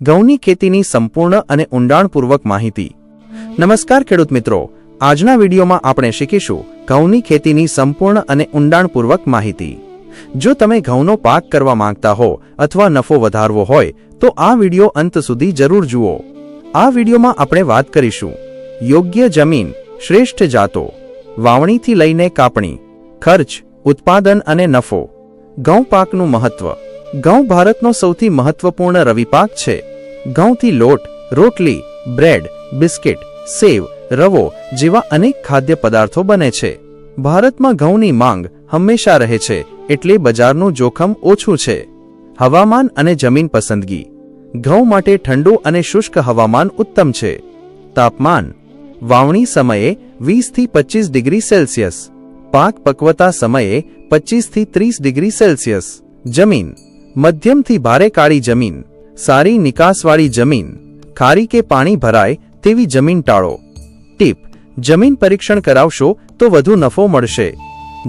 ઘઉંની ખેતીની સંપૂર્ણ અને ઊંડાણપૂર્વક માહિતી. નમસ્કાર ખેડૂત મિત્રો. આજના વિડીયોમાં આપણે શીખીશું ઘઉંની ખેતીની સંપૂર્ણ અને ઊંડાણપૂર્વક માહિતી. જો તમે ઘઉંનો પાક કરવા માંગતા હો અથવા નફો વધારવો હોય, તો આ વીડિયો અંત સુધી જરૂર જુઓ. આ વિડીયોમાં આપણે વાત કરીશું. યોગ્ય જમીન, શ્રેષ્ઠ જાતો, વાવણીથી લઈને કાપણી, ખર્ચ, ઉત્પાદન અને નફો. ઘઉં પાકનું મહત્વ. ઘઉં ભારતનો સૌથી મહત્વપૂર્ણ રવિ પાક છે. ઘઉંથી લોટ, રોટલી, બ્રેડ, બિસ્કિટ, સેવ, રવો જેવા અનેક ખાદ્ય પદાર્થો બને છે. ભારતમાં ઘઉંની માંગ હંમેશા રહે છે એટલે બજારનું જોખમ ઓછું છે. હવામાન અને જમીન પસંદગી. ઘઉં માટે ઠંડુ અને શુષ્ક હવામાન ઉત્તમ છે. તાપમાન. વાવણી સમયે વીસથી પચીસ ડિગ્રી સેલ્સિયસ. પાક પક્વતા સમયે પચીસથી ત્રીસ ડિગ્રી સેલ્સિયસ. જમીન. મધ્યમથી ભારે કાળી જમીન, સારી નિકાસવાળી જમીન, ખારી કે પાણી ભરાય તેવી જમીન ટાળો. ટીપ, જમીન પરીક્ષણ કરાવશો તો વધુ નફો મળશે.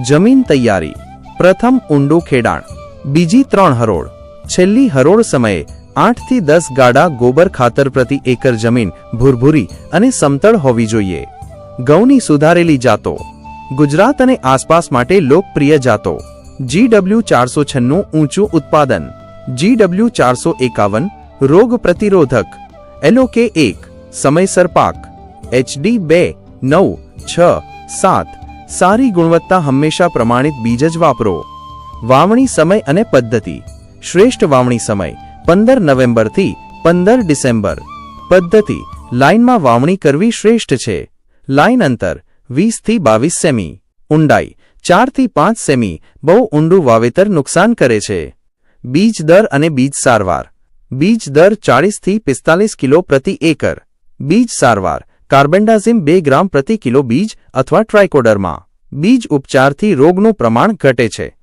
જમીન તૈયારી. પ્રથમ ઊંડું ખેડાણ. બીજી ત્રણ હરોળ. છેલ્લી હરોળ સમયે આઠથી દસ ગાડા ગોબર ખાતર પ્રતિ એકર જમીન ભૂરભૂરી અને સમતળ હોવી જોઈએ. ઘઉંની સુધારેલી જાતો. ગુજરાત અને આસપાસ માટે લોકપ્રિય જાતો. જીડબ્લ્યુ ચારસો છન્નું ઊંચું ઉત્પાદન. જીડબલ્યુ ચારસો એકાવન રોગ પ્રતિરોધક. એલઓકે એક, સમયસર પાક. એચડી બે, નવ, છ, સાત. સારી ગુણવત્તા હંમેશા પ્રમાણિત બીજ જ વાપરો. વાવણી સમય અને પદ્ધતિ. શ્રેષ્ઠ વાવણી સમય, પંદર નવેમ્બરથી પંદર ડિસેમ્બર. પદ્ધતિ, લાઇનમાં વાવણી કરવી શ્રેષ્ઠ છે. લાઇન અંતર, વીસથી બાવીસ સેમી. ઊંડાઈ ચારથી પાંચ સેમી બહુ ઊંડું વાવેતર નુકસાન કરે છે. બીજ દર અને બીજ સારવાર. બીજ દર ચાળીસથી પિસ્તાલીસ કિલો પ્રતિ એકર. બીજ સારવાર. કાર્બેન્ડાઝિમ બે ગ્રામ પ્રતિ કિલો બીજ અથવા ટ્રાઇકોડરમાં બીજ ઉપચારથી રોગનું પ્રમાણ ઘટે છે.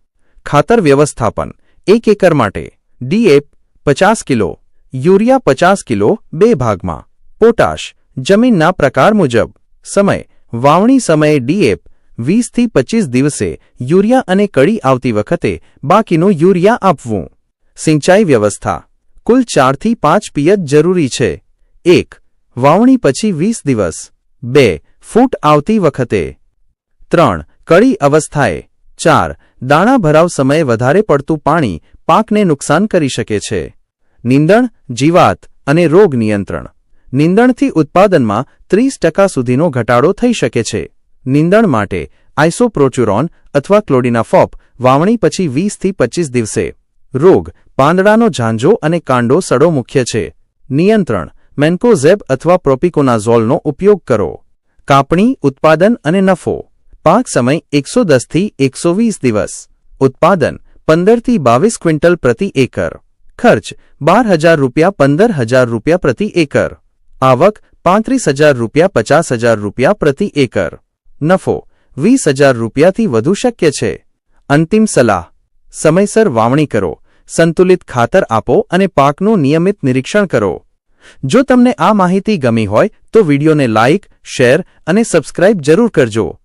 ખાતર વ્યવસ્થાપન. એક એકર માટે. ડીએપ પચાસ કિલો. યુરિયા પચાસ કિલો બે ભાગમાં. પોટાશ. જમીનના પ્રકાર મુજબ. સમય. વાવણી સમયે ડીએપ વીસથી પચીસ દિવસે યુરિયા અને કળી આવતી વખતે બાકીનું યુરિયા આપવું. સિંચાઈ વ્યવસ્થા. કુલ ચારથી પાંચ પિયત જરૂરી છે. એક, વાવણી પછી વીસ દિવસ. બે, ફૂટ આવતી વખતે. ત્રણ, કળી અવસ્થાએ. ચાર, દાણા ભરાવ સમયે વધારે પડતું પાણી પાકને નુકસાન કરી શકે છે. નિંદણ, જીવાત અને રોગ નિયંત્રણ. નિંદણથી ઉત્પાદનમાં ત્રીસ ટકા સુધીનો ઘટાડો થઈ શકે છે. નીંદણ માટે આઇસોપ્રોચ્યુરોન અથવા ક્લોડિનાફોપ વાવણી પછી વીસથી પચીસ દિવસે. રોગ, પાંદડાનો ઝાંઝો અને કાંડો સડો મુખ્ય છે. નિયંત્રણ, મેન્કોઝેબ અથવા પ્રોપિકોનાઝોલનો ઉપયોગ કરો. કાપણી, ઉત્પાદન અને નફો. પાક સમય એકસો દસથી એકસો વીસ દિવસ. ઉત્પાદન પંદરથી બાવીસ ક્વિન્ટલ પ્રતિ એકર. ખર્ચ, બાર હજાર રૂપિયા પંદર હજાર રૂપિયા પ્રતિ એકર. આવક, પાંત્રીસ હજાર રૂપિયા પચાસ હજાર રૂપિયા પ્રતિ એકર. નફો વીસ હજાર રૂપિયાથી વધુ શક્ય છે. અંતિમ સલાહ. સમયસર વાવણી કરો, સંતુલિત ખાતર આપો અને પાકનું નિયમિત નિરીક્ષણ કરો. જો તમને આ માહિતી ગમી હોય તો વિડીયોને લાઇક શેર અને સબસ્ક્રાઇબ જરૂર કરજો.